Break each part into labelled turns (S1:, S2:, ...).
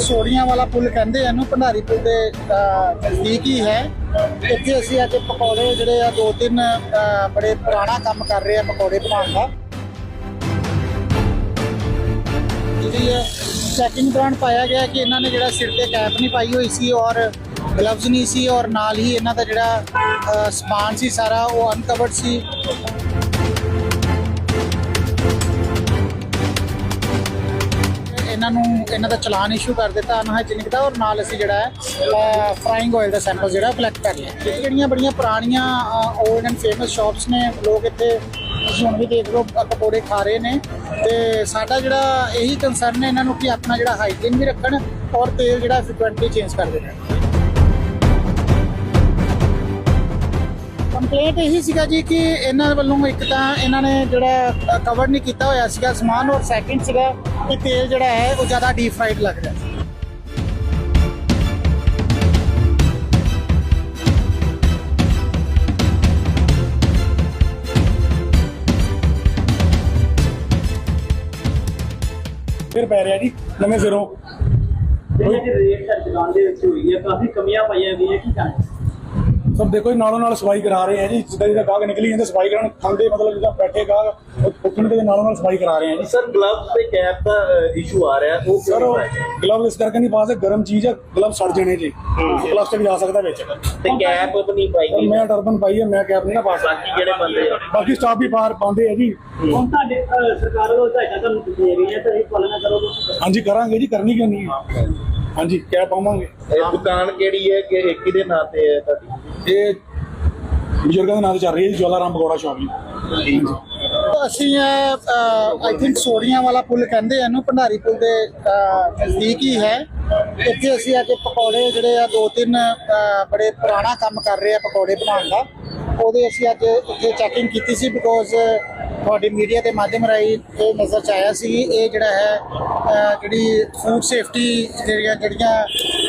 S1: ਸੋੜੀਆਂ ਵਾਲਾ ਪੁਲ ਕਹਿੰਦੇ ਆ ਇਹਨੂੰ, ਭੰਡਾਰੀ ਪੁਲ ਦੇ ਨਜ਼ਦੀਕ ਹੀ ਹੈ। ਇੱਥੇ ਅਸੀਂ ਅੱਜ ਪਕੌੜੇ ਜਿਹੜੇ ਆ, ਦੋ ਤਿੰਨ ਬੜੇ ਪੁਰਾਣਾ ਕੰਮ ਕਰ ਰਹੇ ਆ ਪਕੌੜੇ ਬਣਾਉਣ ਦਾ। ਜਿਹੜੀ ਹੈ ਚੈਕਿੰਗ ਦੌਰਾਨ ਪਾਇਆ ਗਿਆ ਕਿ ਇਹਨਾਂ ਨੇ ਜਿਹੜਾ ਸਿਰ ਤੇ ਕੈਪ ਨਹੀਂ ਪਾਈ ਹੋਈ ਸੀ ਔਰ ਗਲਵਜ਼ ਨਹੀਂ ਸੀ ਔਰ ਨਾਲ ਹੀ ਇਹਨਾਂ ਦਾ ਜਿਹੜਾ ਸਮਾਨ ਸੀ ਸਾਰਾ ਉਹ ਅਨਕਵਰਡ ਸੀ। ਇਹਨਾਂ ਨੂੰ ਇਹਨਾਂ ਦਾ ਚਲਾਨ ਇਸ਼ੂ ਕਰ ਦਿੱਤਾ ਅਨਹਾਈਜੀਨਿਕ ਦਾ ਔਰ ਨਾਲ ਅਸੀਂ ਜਿਹੜਾ ਹੈ ਫਰਾਈਂਗ ਆਇਲ ਦਾ ਸੈਂਪਲ ਜਿਹੜਾ ਕਲੈਕਟ ਕਰ ਲਿਆ। ਇਹ ਜਿਹੜੀਆਂ ਬੜੀਆਂ ਪੁਰਾਣੀਆਂ 올ਡ ਐਂਡ ਫੇਮਸ ਸ਼ਾਪਸ ਨੇ, ਲੋਕ ਇੱਥੇ ਤੁਸੀਂ ਹੁਣ ਵੀ ਦੇਖ ਲਓ ਪਕੌੜੇ ਖਾ ਰਹੇ ਨੇ ਤੇ ਸਾਡਾ ਜਿਹੜਾ ਇਹੀ ਕੰਸਰਨ ਹੈ ਇਹਨਾਂ ਨੂੰ ਕਿ ਆਪਣਾ ਜਿਹੜਾ ਹਾਈਜੀਨ ਵੀ ਰੱਖਣ ਔਰ ਤੇਲ ਜਿਹੜਾ ਫ੍ਰੀਕੁਐਂਟਲੀ ਚੇਂਜ ਕਰਦੇ ਰਹਿਣ ਕੰਪਲੇਂਟ ਇਹੀ ਸੀਗਾ ਜੀ ਕਿ ਇਹਨਾਂ ਵੱਲੋਂ ਇੱਕ ਤਾਂ ਇਹਨਾਂ ਨੇ ਜਿਹੜਾ ਕਵਰ ਨਹੀਂ ਕੀਤਾ ਹੋਇਆ ਸੀਗਾ ਸਮਾਨ ਔਰ ਸੈਕਿੰਡ ਸੀਗਾ ਕਿ ਤੇਲ ਜਿਹੜਾ ਹੈ ਉਹ ਜ਼ਿਆਦਾ ਡੀਪ ਫਰਾਈਡ ਲੱਗ ਰਿਹਾ ਸੀ।
S2: ਫਿਰ ਪੈ ਰਿਹਾ ਜੀ ਨਵੇਂ ਸਿਰੋਂ।
S3: ਜਿਹੜੇ ਕਿ ਰੇਟ ਹੈ ਦੁਕਾਨ ਦੇ ਵਿੱਚ ਹੋਈ ਹੈ ਕਾਫੀ ਕਮੀਆਂ ਪਾਈਆਂ ਗਈਆਂ ਕੀ ਕਹਿਣਾ?
S2: ਸਭ ਦੇਖੋ ਜੀ ਨਾਲੋਂ ਨਾਲ ਸਫ਼ਾਈ ਕਰਾ ਰਹੇ ਆ ਜੀ। ਜਿੱਦਾਂ ਜਿੱਦਾਂ ਗਾਹਕ ਨਿਕਲੀ ਜਾਂਦੇ ਸਫ਼ਾਈ ਕਰਨ ਖਾਂਦੇ ਮਤਲਬ ਜਿੱਦਾਂ ਬੈਠੇ ਗਾਹਕ ਉੱਠਣ ਦੇ ਨਾਲੋਂ ਨਾਲ ਸਫ਼ਾਈ ਕਰਾ ਰਹੇ ਆ ਜੀ।
S3: ਸਰ ਗਲਵਸ ਤੇ ਕੈਪ ਦਾ ਇਸ਼ੂ ਆ ਰਿਹਾ ਉਹ
S2: ਸਰ ਗਲਵ ਇਸ ਕਰਕੇ ਨਹੀਂ ਪਾ ਸਕਦੇ ਗਰਮ ਚੀਜ਼ ਹੈ ਗਲਵ ਸੜ ਜਾਣੇ ਜੀ। ਪਲਾਸਟਿਕ ਜਾ ਸਕਦਾ ਵਿੱਚ।
S3: ਤੇ ਕੈਪ ਵੀ ਨਹੀਂ ਪਾਈ
S2: ਮੈਂ ਟਰਬਨ ਪਾਈ ਹੈ ਮੈਂ ਕੈਪ ਨਹੀਂ ਨਾ ਪਾ ਸਕਦਾ।
S3: ਬਾਕੀ ਜਿਹੜੇ ਬੰਦੇ ਆ।
S2: ਬਾਕੀ ਸਟਾਫ ਵੀ ਪਾਰ ਪਾਉਂਦੇ ਆ ਜੀ।
S3: ਹੁਣ ਤੁਹਾਡੇ ਸਰਕਾਰ ਵੱਲੋਂ ਹਦਾਇਤਾਂ ਤੁਹਾਨੂੰ ਦਿੱਤੀਆਂ ਗਈਆਂ ਤਾਂ ਇਹ ਪਾਲਣਾ ਕਰੋਗੇ
S2: ਹਾਂਜੀ ਕਰਾਂਗੇ ਜੀ ਕਰਨੀ ਕਿਉਂ ਨਹੀਂ ਹੈ? ਹਾਂਜੀ ਕੈਪ ਪਾਵਾਂਗੇ।
S3: ਇਹ ਦੁਕਾਨ ਕਿਹੜੀ ਹੈ ਕਿ ਇੱਕ ਦੇ ਨਾਂ ਤੇ ਹੈ ਤੁਹਾਡੀ?
S2: ਇਹ ਬਜ਼ੁਰਗਾਂ ਦੇ ਨਾਂ ਤੇ ਚੱਲ ਰਹੀ ਹੈ ਜਵਾਲਾ ਰਾਮ ਪਕੌੜਾ ਸ਼ਾਪ ਜੀ।
S1: ਅਸੀਂ ਆਈ ਥਿੰਕ ਸੋੜੀਆਂ ਵਾਲਾ ਪੁਲ ਕਹਿੰਦੇ ਇਹਨੂੰ, ਭੰਡਾਰੀ ਪੁਲ ਦੇ ਨਜ਼ਦੀਕ ਹੀ ਹੈ। ਇੱਥੇ ਅਸੀਂ ਅੱਜ ਪਕੌੜੇ ਜਿਹੜੇ ਆ, ਦੋ ਤਿੰਨ ਬੜੇ ਪੁਰਾਣਾ ਕੰਮ ਕਰ ਰਹੇ ਆ ਪਕੌੜੇ ਬਣਾਉਣ ਦਾ। ਉਹਦੇ ਅਸੀਂ ਅੱਜ ਇੱਥੇ ਚੈਕਿੰਗ ਕੀਤੀ ਸੀ ਬਿਕੋਜ਼ ਤੁਹਾਡੀ ਮੀਡੀਆ ਦੇ ਮਾਧਿਅਮ ਰਾਹੀਂ ਇਹ ਨਜ਼ਰ ਚ ਆਇਆ ਸੀ। ਇਹ ਜਿਹੜਾ ਹੈ ਜਿਹੜੀ ਫੂਡ ਸੇਫਟੀ ਜਿਹੜੀਆਂ ਜਿਹੜੀਆਂ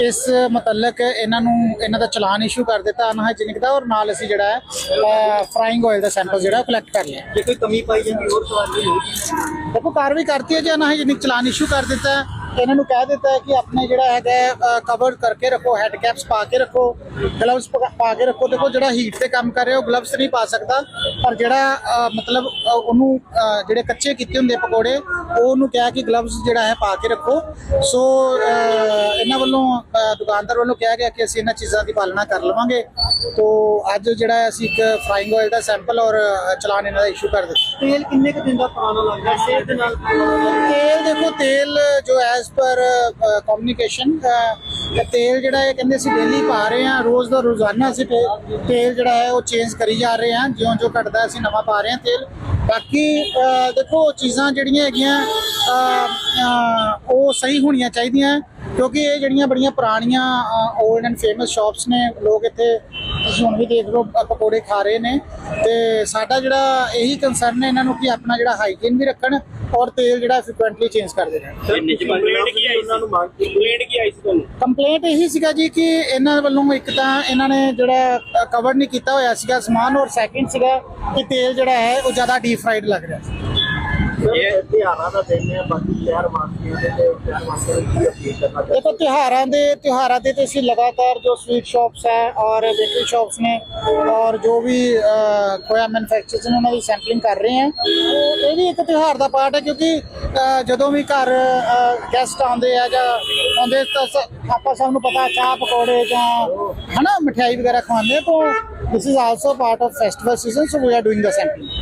S1: ਇਸ ਮੁਤਲਕ ਇਹਨਾਂ ਨੂੰ ਇਹਨਾਂ ਦਾ ਚਲਾਨ ਇਸ਼ੂ ਕਰ ਦਿੱਤਾ ਅਨਹਾਈਜੀਨਿਕ ਦਾ ਔਰ ਨਾਲ ਅਸੀਂ ਜਿਹੜਾ ਹੈ ਫਰਾਈਂਗ ਆਇਲ ਦਾ ਸੈਂਪਲ ਜਿਹੜਾ ਕਲੈਕਟ ਕਰ ਲਿਆ।
S3: ਜੇ ਕੋਈ ਕਮੀ ਪਾਈ ਜਾਂਦੀ ਹੋਰ ਸਵਾਲ ਨਹੀਂ ਹੋਊਗੀ
S1: ਦੇਖੋ ਕਾਰਵਾਈ ਕਰਤੀ ਹੈ ਜੀ ਅਨਹਾਈਜੀਨਿਕ ਚਲਾਨ ਇਸ਼ੂ ਕਰ ਦਿੱਤਾ ਹੈ ਇਹਨਾਂ ਨੂੰ ਕਹਿ ਦਿੱਤਾ ਹੈ ਕਿ ਆਪਣੇ ਜਿਹੜਾ ਹੈਗਾ ਕਵਰ ਕਰਕੇ ਰੱਖੋ ਹੈਡ ਕੈਪਸ ਪਾ ਕੇ ਰੱਖੋ ਗਲਵਸ ਪਾ ਕੇ ਰੱਖੋ। ਦੇਖੋ ਜਿਹੜਾ ਹੀਟ ਤੇ ਕੰਮ ਕਰ ਰਿਹਾ ਉਹ ਗਲਵਸ ਨਹੀਂ ਪਾ ਸਕਦਾ ਪਰ ਜਿਹੜਾ ਮਤਲਬ ਉਹਨੂੰ ਜਿਹੜੇ ਕੱਚੇ ਕੀਤੇ ਹੁੰਦੇ ਪਕੌੜੇ ਉਹ ਉਹਨੂੰ ਕਿਹਾ ਕਿ ਗਲਵਸ ਜਿਹੜਾ ਹੈ ਪਾ ਕੇ ਰੱਖੋ। ਸੋ ਇਹਨਾਂ ਵੱਲੋਂ ਦੁਕਾਨਦਾਰ ਵੱਲੋਂ ਕਿਹਾ ਗਿਆ ਕਿ ਅਸੀਂ ਇਹਨਾਂ ਚੀਜ਼ਾਂ ਦੀ ਪਾਲਣਾ ਕਰ ਲਵਾਂਗੇ। ਤੋ ਅੱਜ ਜਿਹੜਾ ਅਸੀਂ ਇੱਕ ਫਰਾਈਂਗ ਆਇਲ ਦਾ ਸੈਂਪਲ ਔਰ ਚਲਾਨ ਇਹਨਾਂ ਦਾ ਇਸ਼ੂ ਕਰ ਦਿੱਤਾ।
S3: ਤੇਲ ਕਿੰਨੇ ਕੁ ਦਿਨ ਦਾ ਪੁਰਾਣਾ ਲੱਗਦਾ ਸਿਹਤ ਦੇ ਨਾਲ
S1: ਤੇਲ ਦੇਖੋ ਤੇਲ ਜੋ ਐਸ ਪਰ ਕਮਿਊਨੀਕੇਸ਼ਨ ਤੇਲ ਜਿਹੜਾ ਹੈ ਕਹਿੰਦੇ ਅਸੀਂ ਡੇਲੀ ਪਾ ਰਹੇ ਹਾਂ ਰੋਜ਼ ਦਾ ਰੋਜ਼ਾਨਾ ਅਸੀਂ ਤੇਲ ਜਿਹੜਾ ਹੈ ਉਹ ਚੇਂਜ ਕਰੀ ਜਾ ਰਹੇ ਹਾਂ ਜਿਉਂ ਜਿਉਂ ਘਟਦਾ ਅਸੀਂ ਨਵਾਂ ਪਾ ਰਹੇ ਹਾਂ ਤੇਲ। ਬਾਕੀ ਅ, ਦੇਖੋ ਚੀਜ਼ਾਂ ਜਿਹੜੀਆਂ ਹੈਗੀਆਂ ਉਹ ਸਹੀ ਹੋਣੀਆਂ ਚਾਹੀਦੀਆਂ ਕਿਉਂਕਿ ਇਹ ਜਿਹੜੀਆਂ ਬੜੀਆਂ ਪੁਰਾਣੀਆਂ 올ਡ ਐਂਡ ਫੇਮਸ ਸ਼ਾਪਸ ਨੇ ਲੋਕ ਇੱਥੇ ਤੁਸੀਂ ਹੁਣ ਵੀ ਦੇਖ ਲਓ ਪਕੌੜੇ ਖਾ ਰਹੇ ਨੇ ਤੇ ਸਾਡਾ ਜਿਹੜਾ ਇਹੀ ਕੰਸਰਨ ਹੈ ਇਹਨਾਂ ਨੂੰ ਕਿ ਆਪਣਾ ਜਿਹੜਾ ਹਾਈਜੀਨ ਵੀ ਰੱਖਣ ਔਰ ਤੇਲ ਜਿਹੜਾ ਫ੍ਰੀਕੁਐਂਟਲੀ ਚੇਂਜ ਕਰਦੇ ਰਹਿਣ
S3: ਕੰਪਲੇਂਟ ਕੀ ਆਈ ਉਹਨਾਂ ਨੂੰ ਮੰਗ ਕੰਪਲੇਂਟ ਕੀ ਆਈ ਸੀ ਤੁਹਾਨੂੰ?
S1: ਕੰਪਲੇਂਟ ਇਹੀ ਸੀਗਾ ਜੀ ਕਿ ਇਹਨਾਂ ਵੱਲੋਂ ਇੱਕ ਤਾਂ ਇਹਨਾਂ ਨੇ ਜਿਹੜਾ ਕਵਰ ਨਹੀਂ ਕੀਤਾ ਹੋਇਆ ਸੀਗਾ ਸਮਾਨ ਔਰ ਸੈਕਿੰਡ ਸੀਗਾ ਕਿ ਤੇਲ ਜਿਹੜਾ ਹੈ ਉਹ ਜ਼ਿਆਦਾ ਡੀਪ ਫਰਾਈਡ ਲੱਗ ਰਿਹਾ ਸੀ।
S3: ਇਹ ਤਿਹਾਰਾਂ ਦਾ ਦਿਨ ਹੈ ਬਾਕੀ ਸ਼ਹਿਰ ਵਾਸੀਆਂ ਦੇ ਤੇ ਸ਼ਹਿਰ ਵਾਸੀਆਂ ਨੂੰ ਕੀ ਅਪੀਲ ਕਰਨਾ ਚਾਹੁੰਦੇ?
S1: ਦੇਖੋ ਤਿਉਹਾਰਾਂ ਦੇ ਤਿਉਹਾਰਾਂ ਦੇ ਤੇ ਅਸੀਂ ਲਗਾਤਾਰ ਜੋ ਸਵੀਟ ਸ਼ਾਪਸ ਹੈ ਔਰ ਬੇਕਰੀ ਸ਼ਾਪਸ ਨੇ ਔਰ ਜੋ ਵੀ ਖੋਇਆ ਮੈਨੂਫੈਕਚਰਰਸ ਨੇ ਉਹਨਾਂ ਦੀ ਸੈਂਪਲਿੰਗ ਕਰ ਰਹੇ ਹਾਂ। ਇਹ ਵੀ ਇੱਕ ਤਿਉਹਾਰ ਦਾ ਪਾਰਟ ਹੈ ਕਿਉਂਕਿ ਜਦੋਂ ਵੀ ਘਰ ਗੈਸਟ ਆਉਂਦੇ ਆ ਜਾਂ ਆਉਂਦੇ ਤਾਂ ਆਪਾਂ ਸਭ ਨੂੰ ਪਤਾ ਚਾਹ ਪਕੌੜੇ ਜਾਂ ਹਨਾ ਮਠਿਆਈ ਵਗੈਰਾ ਖਵਾਉਂਦੇ ਤਾਂ this is also part of festival season so we are doing the sampling